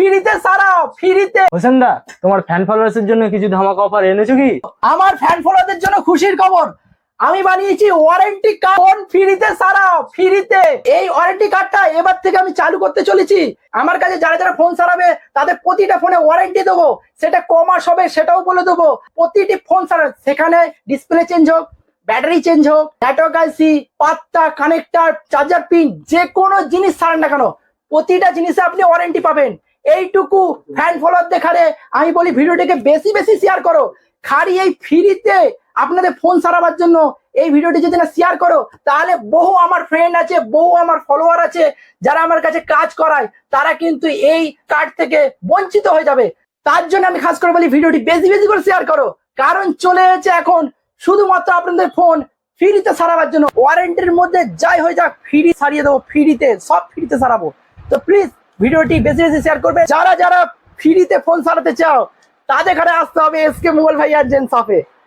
ফ্রিতে সারাও ফ্রিতে। হোসেন দা তোমার ফ্যান ফলোয়ার্স এর জন্য কিছু ধামাকা অফার এনেছো কি? আমার ফ্যান ফলোদের জন্য খুশির খবর। আমি বানিয়েছি ওয়ারেন্টি কার্ড ফোন ফ্রিতে সারাও ফ্রিতে। এই ওয়ারেন্টি কার্ডটা এবার থেকে আমি চালু করতে চলেছি। আমার কাছে যারা যারা ফোন সারাবে তাদের প্রতিটা ফোনে ওয়ারেন্টি দেবো। সেটা ক মাস হবে সেটাও বলে দেবো। প্রতিটি ফোন সারাবে সেখানে ডিসপ্লে চেঞ্জ হোক ব্যাটারি চেঞ্জ হোক নেটওয়ার্ক আইসি পাত্তা কানেক্টার চার্জার পিন যে কোনো জিনিস সারান না কেন প্রতিটা জিনিসে আপনি ওয়ারেন্টি পাবেন। এইটুকু ফ্যান ফলোয়ার দেখারে আমি বলি ভিডিওটিকে বেশি বেশি শেয়ার করো। খালি এই ফ্রিতে আপনাদের ফোন সারাবার জন্য এই ভিডিওটি যদি না শেয়ার করো, তাহলে বহু আমার ফ্রেন্ড আছে, বহু আমার ফলোয়ার আছে, যারা আমার কাছে কাজ করায়, তারা কিন্তু এই কার্ড থেকে বঞ্চিত হয়ে যাবে। তার জন্য আমি খাস করে বলি ভিডিওটি বেশি বেশি করে শেয়ার করো। কারণ চলে এসেছে এখন শুধুমাত্র আপনাদের ফোন ফ্রিতে সারাবার জন্য। ওয়ারেন্টির মধ্যে যাই হয়ে যাক ফ্রি সারিয়ে দেবো ফ্রিতে সব ফ্রিতে সারাবো। তো প্লিজ ভিডিওটি বেশি বেশি শেয়ার করবে। যারা যারা ফ্রিতে ফোন সারাতে চাও, তাদের ঘরে আসতে হবে এসকে মোবাইল ভাই আর জেন শপে